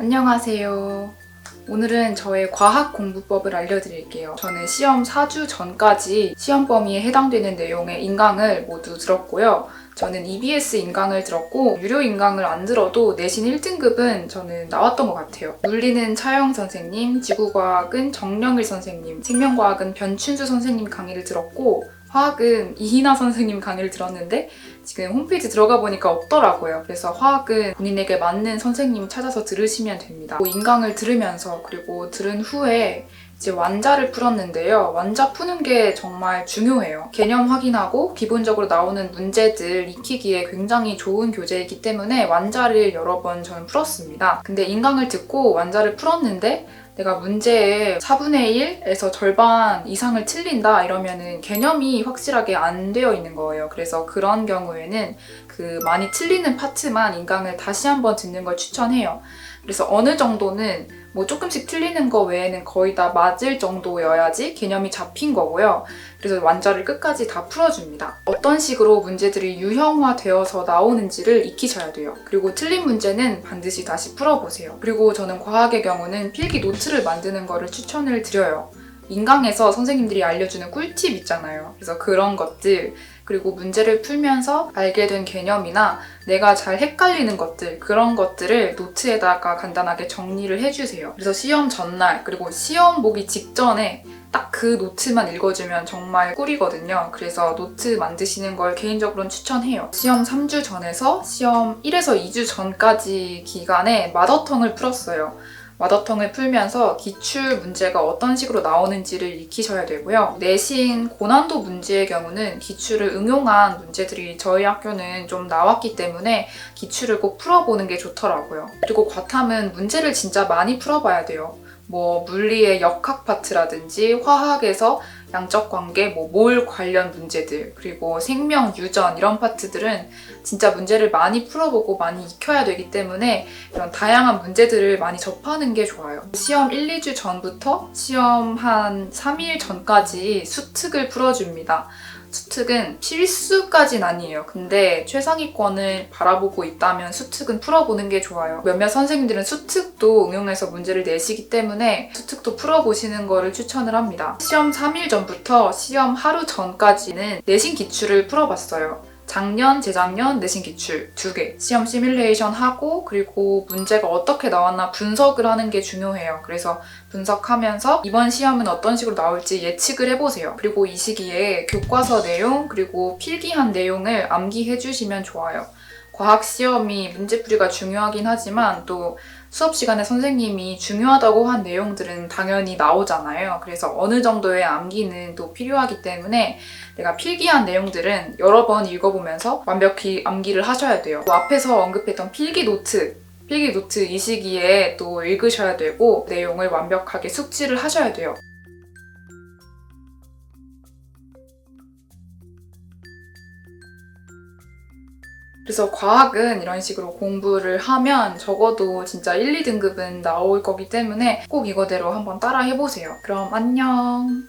안녕하세요. 오늘은 저의 과학 공부법을 알려드릴게요. 저는 시험 4주 전까지 시험 범위에 해당되는 내용의 인강을 모두 들었고요. 저는 EBS 인강을 들었고 유료 인강을 안 들어도 내신 1등급은 저는 나왔던 것 같아요. 물리는 차영 선생님, 지구과학은 정령일 선생님, 생명과학은 변춘수 선생님 강의를 들었고 화학은 이희나 선생님 강의를 들었는데 지금 홈페이지 들어가 보니까 없더라고요. 그래서 화학은 본인에게 맞는 선생님 찾아서 들으시면 됩니다. 뭐 인강을 들으면서 그리고 들은 후에 이제 완자를 풀었는데요. 완자 푸는 게 정말 중요해요. 개념 확인하고 기본적으로 나오는 문제들 익히기에 굉장히 좋은 교재이기 때문에 완자를 여러 번 저는 풀었습니다. 근데 인강을 듣고 완자를 풀었는데 내가 문제의 4분의 1에서 절반 이상을 틀린다 이러면은 개념이 확실하게 안 되어 있는 거예요. 그래서 그런 경우에는 그 많이 틀리는 파트만 인강을 다시 한번 듣는 걸 추천해요. 그래서 어느 정도는 뭐 조금씩 틀리는 거 외에는 거의 다 맞을 정도여야지 개념이 잡힌 거고요. 그래서 완자를 끝까지 다 풀어줍니다. 어떤 식으로 문제들이 유형화되어서 나오는지를 익히셔야 돼요. 그리고 틀린 문제는 반드시 다시 풀어보세요. 그리고 저는 과학의 경우는 필기 노트를 만드는 거를 추천을 드려요. 인강에서 선생님들이 알려주는 꿀팁 있잖아요. 그래서 그런 것들, 그리고 문제를 풀면서 알게 된 개념이나 내가 잘 헷갈리는 것들, 그런 것들을 노트에다가 간단하게 정리를 해주세요. 그래서 시험 전날, 그리고 시험 보기 직전에 딱 그 노트만 읽어주면 정말 꿀이거든요. 그래서 노트 만드시는 걸 개인적으로는 추천해요. 시험 3주 전에서 시험 1에서 2주 전까지 기간에 마더텅을 풀었어요. 마더텅을 풀면서 기출 문제가 어떤 식으로 나오는지를 익히셔야 되고요. 내신 고난도 문제의 경우는 기출을 응용한 문제들이 저희 학교는 좀 나왔기 때문에 기출을 꼭 풀어보는 게 좋더라고요. 그리고 과탐은 문제를 진짜 많이 풀어봐야 돼요. 뭐 물리의 역학 파트라든지 화학에서 양적 관계, 뭐 몰 관련 문제들, 그리고 생명 유전 이런 파트들은 진짜 문제를 많이 풀어보고 많이 익혀야 되기 때문에 이런 다양한 문제들을 많이 접하는 게 좋아요. 시험 1, 2주 전부터 시험 한 3일 전까지 수특을 풀어줍니다. 수특은 필수까진 아니에요. 근데 최상위권을 바라보고 있다면 수특은 풀어보는 게 좋아요. 몇몇 선생님들은 수특도 응용해서 문제를 내시기 때문에 수특도 풀어보시는 거를 추천을 합니다. 시험 3일 전부터 시험 하루 전까지는 내신 기출을 풀어봤어요. 작년, 재작년 내신 기출 두 개. 시험 시뮬레이션 하고 그리고 문제가 어떻게 나왔나 분석을 하는 게 중요해요. 그래서 분석하면서 이번 시험은 어떤 식으로 나올지 예측을 해보세요. 그리고 이 시기에 교과서 내용 그리고 필기한 내용을 암기해 주시면 좋아요. 과학 시험이 문제풀이가 중요하긴 하지만 또 수업 시간에 선생님이 중요하다고 한 내용들은 당연히 나오잖아요. 그래서 어느 정도의 암기는 또 필요하기 때문에 내가 필기한 내용들은 여러 번 읽어보면서 완벽히 암기를 하셔야 돼요. 뭐 앞에서 언급했던 필기 노트, 필기 노트 이 시기에 또 읽으셔야 되고 내용을 완벽하게 숙지를 하셔야 돼요. 그래서 과학은 이런 식으로 공부를 하면 적어도 진짜 1, 2등급은 나올 거기 때문에 꼭 이거대로 한번 따라 해보세요. 그럼 안녕!